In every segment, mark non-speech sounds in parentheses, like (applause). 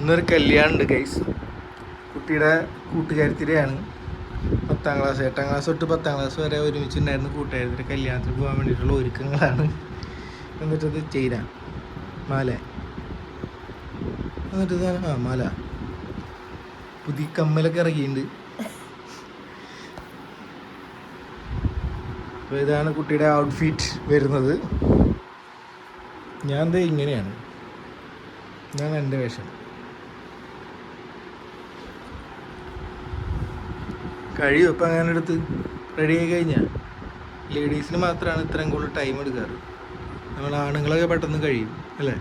ഇന്നൊരു കല്യാണം ഉണ്ട് ഗൈസ് കുട്ടിയുടെ കൂട്ടുകാരത്തിരെയാണ് പത്താം ക്ലാസ് എട്ടാം ക്ലാസ് തൊട്ട് പത്താം ക്ലാസ് വരെ ഒരുമിച്ചുണ്ടായിരുന്നു കൂട്ടുകാരത്തിന്റെ കല്യാണത്തിന് പോകാൻ വേണ്ടിയിട്ടുള്ള ഒരുക്കങ്ങളാണ്. എന്നിട്ടത് ചെയ്ത. മാല. എന്നിട്ട് ആ മാല. പുതിയ കമ്മലൊക്കെ ഇറങ്ങിയിട്ടുണ്ട്. അപ്പോൾ ഇതാണ് കുട്ടിയുടെ ഔട്ട്ഫിറ്റ് വരുന്നത്. ഞാൻ ഇങ്ങനെയാണ്. ഞാൻ എന്റെ വേഷം. കഴിയും. ഇപ്പം അങ്ങനെ എടുത്ത്? റെഡി ആയി കഴിഞ്ഞാൽ ലേഡീസിന് മാത്രമാണ് ഇത്രയും കൂടുതൽ ടൈം എടുക്കാറ്. നമ്മൾ ആണുങ്ങളൊക്കെ പെട്ടെന്ന് കഴിയും അല്ലേ?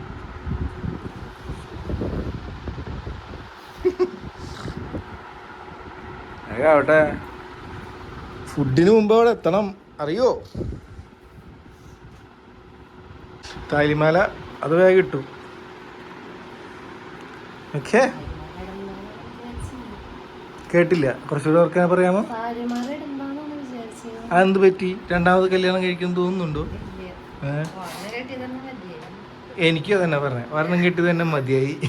ആവട്ടെ ഫുഡിന് മുമ്പ് അവിടെ എത്തണം. അറിയോ? താലിമാല അത് വേഗം കിട്ടും. ഓക്കെ കേട്ടില്ല. കുറച്ചുകൂടെ ഓർക്കാൻ പറയാമോ? അതെന്ത് പറ്റി? രണ്ടാമത് കല്യാണം കഴിക്കാൻ തോന്നുന്നുണ്ടോ? തന്നെ എനിക്കും അതന്നെ പറഞ്ഞ. വർണം കിട്ടി തന്നെ മതിയായി.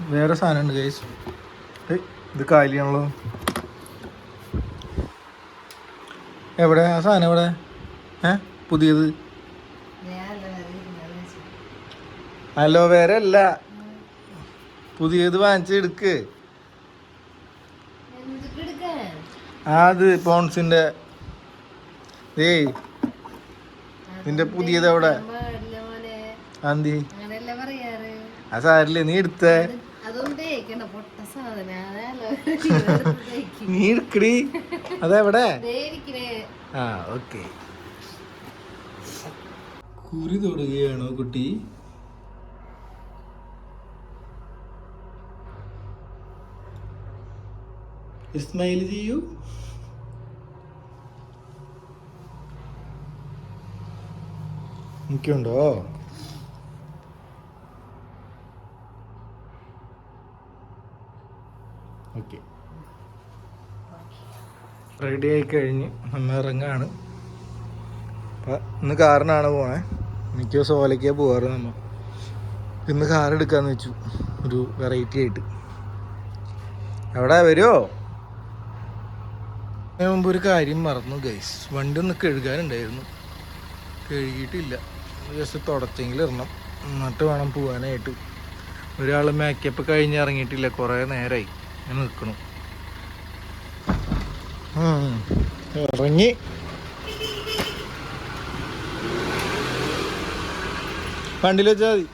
വേറെ സാധനമുണ്ട് ഗൈസ് ഇത് കാലിയാണല്ലോ. എവിടെ? ആ സാധനം എവിടെ? ഏ പുതിയത്. അലോവേര അല്ല. പുതിയത് വാങ്ങിച്ച് എടുക്ക് അത് പോൺസിന്റെ. ഏയ് നിന്റെ പുതിയത് എവിടെ അന്തി ആ സാരില്ലേ നീ എടുത്തേ. (laughs) നീ എടുക്കടി. അതെവിടെ? ആ ഓക്കെ. കുരി തൊടുകയാണോ കുട്ടി? ഇസ്മയിൽ ചെയ്യൂ. എനിക്കുണ്ടോ? ഓക്കെ. റെഡി ആയി കഴിഞ്ഞ് നമ്മൾ ഇറങ്ങാണ്. അപ്പം ഇന്ന് കാറിനാണ് പോണേ. മിക്ക ദിവസം സോലയ്ക്കാ പോവാറ് നമ്മ. ഇന്ന് കാർ എടുക്കാന്ന് വെച്ചു. ഒരു വെറൈറ്റി ആയിട്ട്. എവിടെ വരുമോ അതിന് മുമ്പ് ഒരു കാര്യം മറന്നു ഗൈസ് വണ്ടി ഒന്ന് കഴുകാനുണ്ടായിരുന്നു. കഴുകിയിട്ടില്ല. ജസ്റ്റ് തുടച്ചെങ്കിലും ഇടണം. എന്നിട്ട് വേണം പോകാനായിട്ട് ഒരാൾ മേക്കപ്പ് കഴിഞ്ഞ് ഇറങ്ങിയിട്ടില്ല. കുറേ നേരമായി ഞാൻ നിൽക്കണം. ഇറങ്ങി. വണ്ടിയിൽ വെച്ചാൽ മതി.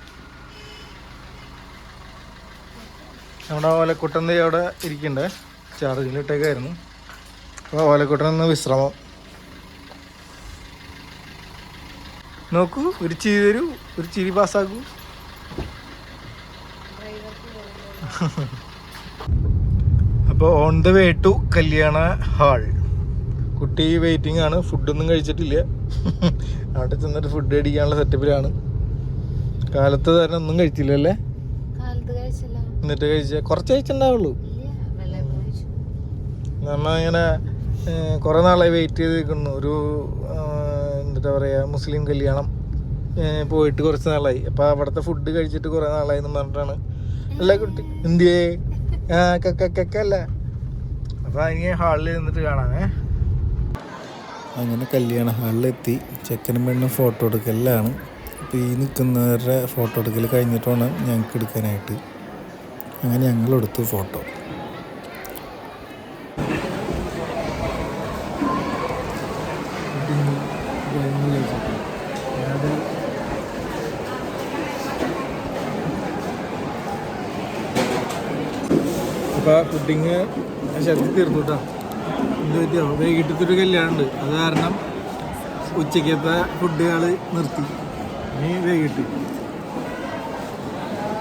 നമ്മുടെ ഓലക്കുട്ടൻ ദേ അവിടെ ഇരിക്കണ്ടേ? ചാർജിലിട്ടേക്കായിരുന്നു അപ്പോൾ ഓലക്കുട്ടൻ നിന്ന് വിശ്രമം. നോക്കൂ ഒരു ചിരി തരൂ ഒരു ചിരി പാസ്സാക്കൂ. അപ്പോൾ ഓൺ ദ വേ ടു കല്യാണ ഹാൾ കുട്ടി വെയിറ്റിംഗ് ആണ് ഫുഡൊന്നും കഴിച്ചിട്ടില്ല. അവിടെ ചെന്നിട്ട് ഫുഡ് അടിക്കാനുള്ള സെറ്റപ്പിലാണ് കാലത്ത് തന്നെ ഒന്നും കഴിച്ചില്ലല്ലേ? എന്നിട്ട് കഴിച്ച കുറച്ച് കഴിച്ചിട്ടുണ്ടാവുള്ളൂ. നമ്മ ഇങ്ങനെ കുറേ നാളായി വെയിറ്റ് ചെയ്ത് നിൽക്കുന്നു ഒരു എന്താ പറയുക മുസ്ലിം കല്യാണം പോയിട്ട് കുറച്ച് നാളായി. അപ്പോൾ അവിടുത്തെ ഫുഡ് കഴിച്ചിട്ട് കുറേ നാളായി എന്ന് പറഞ്ഞിട്ടാണ്. അല്ല കുട്ടി എന്തിയേ? ആ കക്കല്ല അപ്പോൾ ഇനി ഹാളിൽ നിന്നിട്ട് കാണാമേ അങ്ങനെ കല്യാണ ഹാളിലെത്തി ചെക്കനും പെണ്ണും ഫോട്ടോ എടുക്കലാണ് അപ്പോൾ ഈ നിൽക്കുന്നവരുടെ ഫോട്ടോ എടുക്കൽ കഴിഞ്ഞിട്ട് വേണം ഞങ്ങൾക്ക് എടുക്കാനായിട്ട്. അങ്ങനെ ഞങ്ങൾ എടുത്തു ഫോട്ടോ അപ്പോൾ പുഡിങ് ശക്തി തീർന്നു കേട്ടോ എന്ത് പറ്റിയോ? വൈകിട്ടത്തൊരു കല്യാണം ഉണ്ട് അത് കാരണം ഉച്ചക്കത്തെ ഫുഡുകൾ നിർത്തി. ഇനി വൈകിട്ട്.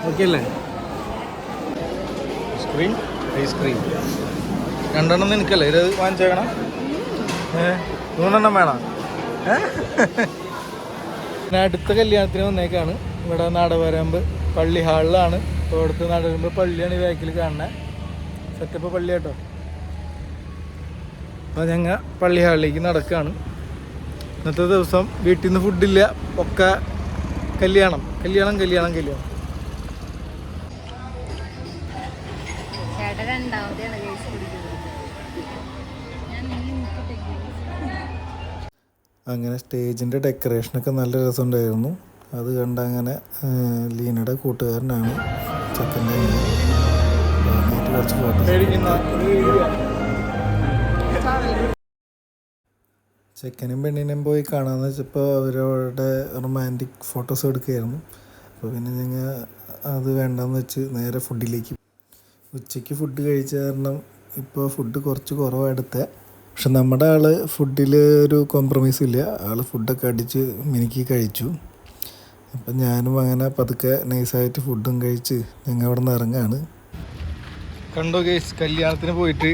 ഓക്കെ അല്ലേ? ഐസ്ക്രീം ഐസ്ക്രീം രണ്ടെണ്ണം നിനക്കല്ലേ? ഇത് വാങ്ങിച്ചേക്കണം ഏ? മൂന്നെണ്ണം വേണം. ഏ? അടുത്ത കല്യാണത്തിന് വന്നേക്കാണ്. ഇവിടെ നാടവരമ്പ് പള്ളി ഹാളിലാണ് ഇവിടുത്തെ നാടവരമ്പ് പള്ളിയാണ് ഈ ബാക്കിൽ കാണുന്നത് സെറ്റപ്പ് പള്ളി കേട്ടോ. അപ്പോൾ ഞങ്ങൾ പള്ളി ഹാളിലേക്ക് നടക്കുകയാണ് ഇന്നത്തെ ദിവസം വീട്ടിൽ നിന്ന് ഫുഡില്ല ഒക്കെ കല്യാണം. കല്യാണം കല്യാണം കല്യാണം. അങ്ങനെ സ്റ്റേജിന്റെ ഡെക്കറേഷനൊക്കെ നല്ല രസമുണ്ടായിരുന്നു. അത് കണ്ട അങ്ങനെ ലീനയുടെ കൂട്ടുകാരനാണ്. ചെക്കന്റെ കുറച്ച് ഫോട്ടോസ് ചെക്കനും പെണ്ണിനെയും പോയി കാണാമെന്ന് വെച്ചപ്പോൾ അവരവരുടെ റൊമാന്റിക് ഫോട്ടോസ് എടുക്കുകയായിരുന്നു. അപ്പോൾ പിന്നെ ഞങ്ങൾ അത് വേണ്ടെന്ന് വെച്ച് നേരെ ഫുഡിലേക്ക് ഉച്ചയ്ക്ക് ഫുഡ് കഴിച്ച കാരണം ഇപ്പോൾ ഫുഡ് കുറച്ച് കുറവെടുത്തേ പക്ഷെ നമ്മുടെ ആൾ ഫുഡിൽ ഒരു കോംപ്രമൈസ് ഇല്ല. ആൾ ഫുഡൊക്കെ അടിച്ച് മിനുക്കി കഴിച്ചു. അപ്പം ഞാനും അങ്ങനെ പതുക്കെ നൈസായിട്ട് ഫുഡും കഴിച്ച് ഞങ്ങൾ അവിടെ നിന്ന് ഇറങ്ങാണ്. കണ്ടോ കേസ് കല്യാണത്തിന് പോയിട്ട്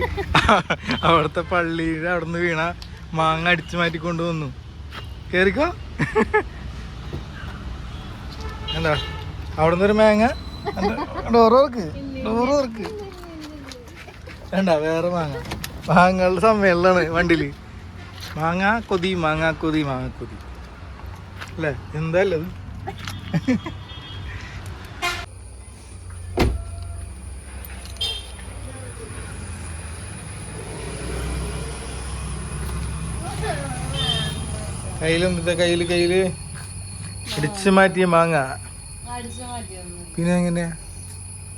അവിടുത്തെ പള്ളിയിൽ അവിടെ നിന്ന് വീണ മാങ്ങ അടിച്ചു മാറ്റി കൊണ്ടുവന്നു. കേറിക്കോ? എന്താ? അവിടെ ഒരു മാങ്ങ? ഡോറോർക്ക് ഡോറോർക്ക് വേണ്ട വേറെ മാങ്ങ. മാങ്ങകളുടെ സമയമല്ലാണ് വണ്ടിയിൽ മാങ്ങ കൊതി മാങ്ങ കൊതി മാങ്ങ കൊതി. അല്ലേ? എന്തായാലും അത് കയ്യിലെന്താ കയ്യിൽ കയ്യിൽ ഇടിച്ചു മാറ്റിയ മാങ്ങ. പിന്നെ എങ്ങനെയാ?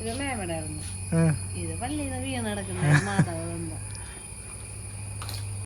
ഇത് മേമടായിരുന്നു ആ. ഇത് പള്ളിയിൽ നിന്ന് വീണ് നടക്കുന്ന മാതാവ്